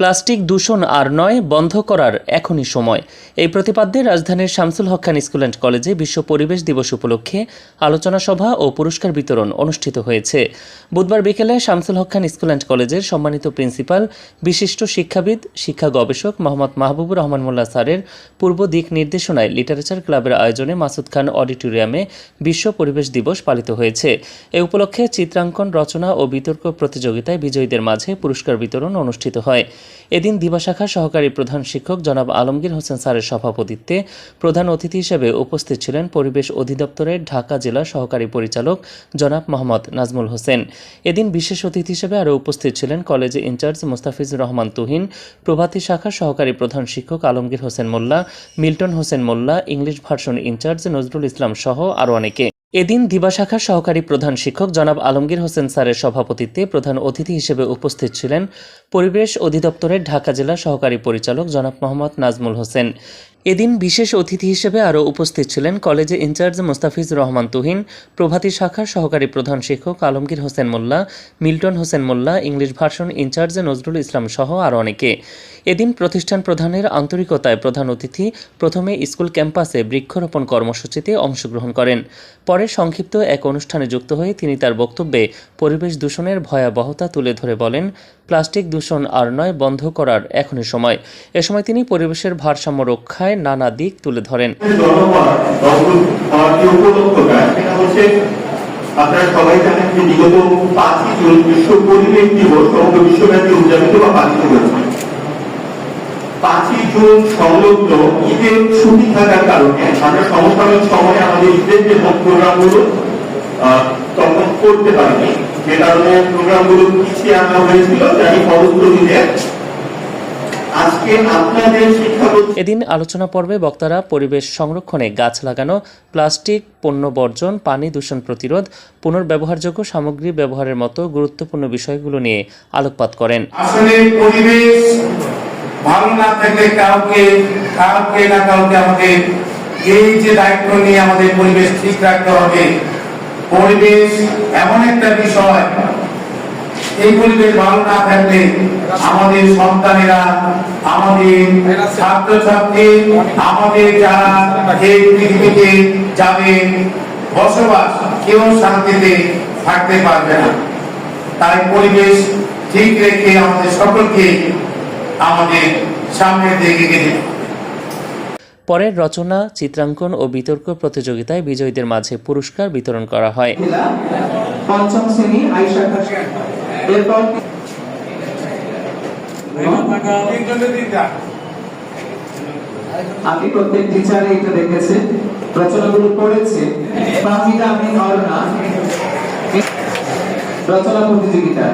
Plastic দূষণ আর নয়, বন্ধ করার এখনই সময়। এই প্রতিপাদ্যে রাজধানীর শামসুল হক খান স্কুল অ্যান্ড কলেজে বিশ্ব পরিবেশ দিবস উপলক্ষে আলোচনা সভা ও পুরস্কার বিতরণ অনুষ্ঠিত হয়েছে। বুধবার বিকেলে শামসুল হক খান স্কুল অ্যান্ড কলেজের সম্মানিত প্রিন্সিপাল, বিশিষ্ট শিক্ষাবিদ, শিক্ষা গবেষক মোহাম্মদ মাহবুবুর রহমান মোল্লা স্যারের পূর্ব দিক নির্দেশনায় লিটারেচার ক্লাবের আয়োজনে মাসুদ খান অডিটোরিয়ামে বিশ্ব পরিবেশ দিবস পালিত হয়েছে। এ উপলক্ষে চিত্রাঙ্কন রচনা ও বিতর্ক প্রতিযোগিতায় বিজয়ীদের মাঝে পুরস্কার বিতরণ অনুষ্ঠিত হয়। এদিন দিবাশাখা সহকারী প্রধান শিক্ষক জনাব আলমগীর হোসেন স্যারের সভাপতিত্বে প্রধান অতিথি হিসেবে উপস্থিত ছিলেন পরিবেশ অধিদপ্তরের ঢাকা জেলা সহকারী পরিচালক জনাব মোহাম্মদ নাজমুল হোসেন। এদিন বিশেষ অতিথি হিসেবে আরও উপস্থিত ছিলেন কলেজে ইনচার্জ মুস্তাফিজুর রহমান তুহিন, প্রভাতী শাখার সহকারী প্রধান শিক্ষক Alamgir Hossain Molla, Milton Hossain Molla, English version incharge Nazrul Islam সহ আরও অনেকে। এদিন দিবা শাখার সহকারী প্রধান শিক্ষক জনাব আলমগীর হোসেন স্যারের সভাপতিত্বে প্রধান অতিথি হিসেবে উপস্থিত ছিলেন পরিবেশ অধিদপ্তরের ঢাকা জেলা সহকারী পরিচালক জনাব মোহাম্মদ নাজমুল হোসেন। এদিন বিশেষ অতিথি হিসেবে আরও উপস্থিত ছিলেন কলেজে ইনচার্জ মোস্তাফিজ রহমান তুহিন, প্রভাতী শাখার সহকারী প্রধান শিক্ষক Alamgir Hossain Molla, Milton Hossain Molla, English version incharge Nazrul Islam সহ আরও অনেকে। এদিন প্রতিষ্ঠান প্রধানের আন্তরিকতায় প্রধান অতিথি প্রথমে স্কুল ক্যাম্পাসে বৃক্ষরোপণ কর্মসূচিতে অংশগ্রহণ করেন। পরে সংক্ষিপ্ত এক অনুষ্ঠানে যুক্ত হয়ে তিনি তার বক্তব্যে পরিবেশ দূষণের ভয়াবহতা তুলে ধরে বলেন, প্লাস্টিক দূষণ আর নয়, বন্ধ করার এখনই সময়। এ সময় তিনি পরিবেশের ভারসাম্য রক্ষায় নানা দিক তুলে ধরেন। আপনারা সবাই জানেন যে বিগত পাঁচই জুন বিশ্ব পরিবেশ দিবস, সমগ্র বিশ্বব্যাপী উদযাপিত বা পালিত হয়েছে। পাঁচই জুন সংলগ্ন ঈদের ছুটি থাকার কারণে আমরা সমসাময়িক সময়ে আমাদের ঈদের যে প্রোগ্রামগুলো তখন করতে পারিনি। যে কারণে প্রোগ্রামগুলো পিছিয়ে আনা হয়েছিল জানি ফলশ্রুতিতে এদিন আলোচনা পর্বে বক্তারা পরিবেশ সংরক্ষণে গাছ লাগানো প্লাস্টিক পণ্য বর্জন পানি দূষণ প্রতিরোধ পুনর্ব্যবহারযোগ্য সামগ্রী ব্যবহারের মতো গুরুত্বপূর্ণ বিষয়গুলো নিয়ে আলোকপাত করেন। আসলে পরিবেশ ভালো না থাকলে কাউকে কাউকে না কাউকে আমাদের এই যে দায়িত্ব নিয়ে আমাদের পরিবেশ ঠিক রাখতে হবে। পরিবেশ এমন একটা বিষয় এই পরিবেশ ভালো না থাকলে আমাদের সন্তানেরা আমাদের ছাত্রছাত্রী আমাদের যারা এই পৃথিবীতে যাবে বসবাস কেউ শান্তিতে থাকতে পারবে না। তাই পরিবেশ ঠিক রেখে আমাদের সকলকে আমাদের সামনের দিকে হবে। পরের রচনা চিত্রাঙ্কন ও বিতর্ক প্রতিযোগিতায় বিজয়ীদের মাঝে পুরস্কার বিতরণ করা হয়। পঞ্চম শ্রেণি শাখা আপনি প্রত্যেক টিচারে এটা দেখেছে রচনাগুলো পড়েছে। আমিন অরনা রচনা প্রতিযোগিতা।